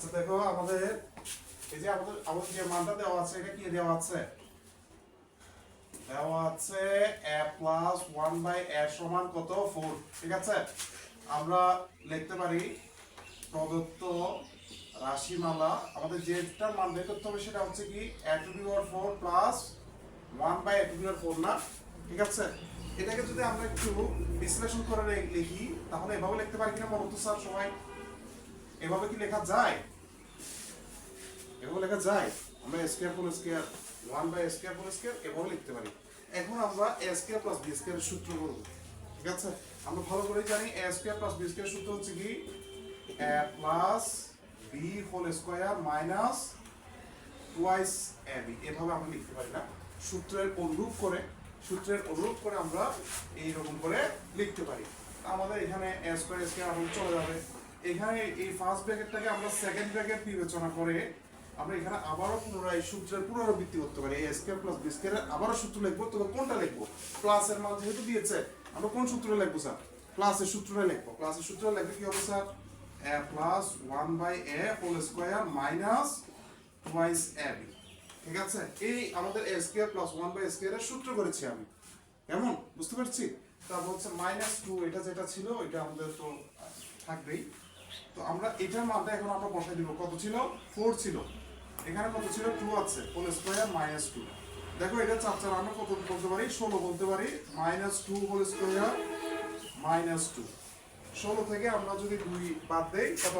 আচ্ছা দেখো আমাদের এই যে আমাদের আমাদের যে মানটা দেওয়া আছে, এটা কি দেওয়া আছে? দেওয়া আছে a প্লাস বাই সমান কত? ঠিক আছে? আমরা লিখতে পারি প্রদত্ত রাশিমালা। আমাদের যেটা মান বের করতে হবে সেটা হচ্ছে কি a to the power four plus one by a to the power four না? ঠিক আছে? এটাকে যদি আমরা একটু বিশ্লেষণ করে লিখি, তাহলে এভাবে লিখতে পারি কিনা বলতো স্যার সবাই। এভাবে কি লেখা যায়? এভাবে লেখা যায়? আমরা square whole square one by square whole square এভাবে লিখতে পারি। এখন আমরা A square plus B square সূত্র বলব ঠিক আছে? আমরা ভালো করে জানি A square plus B square সূত্র হচ্ছে কি? A plus B whole square minus twice A B এভাবে আমরা লিখতে পারি না। সূত্রের অনুরূপ করে, সূত্রের অনুরূপ করে আমরা এইরকম করে লিখতে পারি। আমাদের এখানে এ স্কয়ার স্কয়ার চলে যাবে। এখানে এই ফার্স্ট ব্র্যাকেটটাকে আমরা সেকেন্ড ব্র্যাকেট বিবেচনা করে আমরা এখানে আবারও পুনরায় সূত্রের পুনরাবৃত্তি করতে পারি। এ স্কয়ার প্লাস বি স্কয়ারের আবারও সূত্র লিখব, তবে কোনটা লিখব? প্লাসের মান যেহেতু দিয়েছে, আমরা কোন সূত্রে লিখব স্যার প্লাসের সূত্রে লিখব। প্লাসের সূত্রে লিখলে কি হবে sir A plus one by A whole square minus twice A B ঠিক আছে? এই আমাদের A square plus one by square এর সূত্র করেছি আমি। কেমন? বুঝতে পারছি? তারপর হচ্ছে মাইনাস টু এটা যেটা ছিল এটা আমাদের তো থাকবেই। তো আমরা এটার মানটা এখন আমরা বসাই দিব। কত ছিল? ফোর ছিল। এখানে কত ছিল? টু আছে। হোল স্কোয়ার মাইনাস টু দেখো এটা চার চার, আমরা কত বলতে পারি? ষোলো বলতে পারি। Minus two whole square minus two ষোলো থেকে আমরা যদি দুই বাদ দেই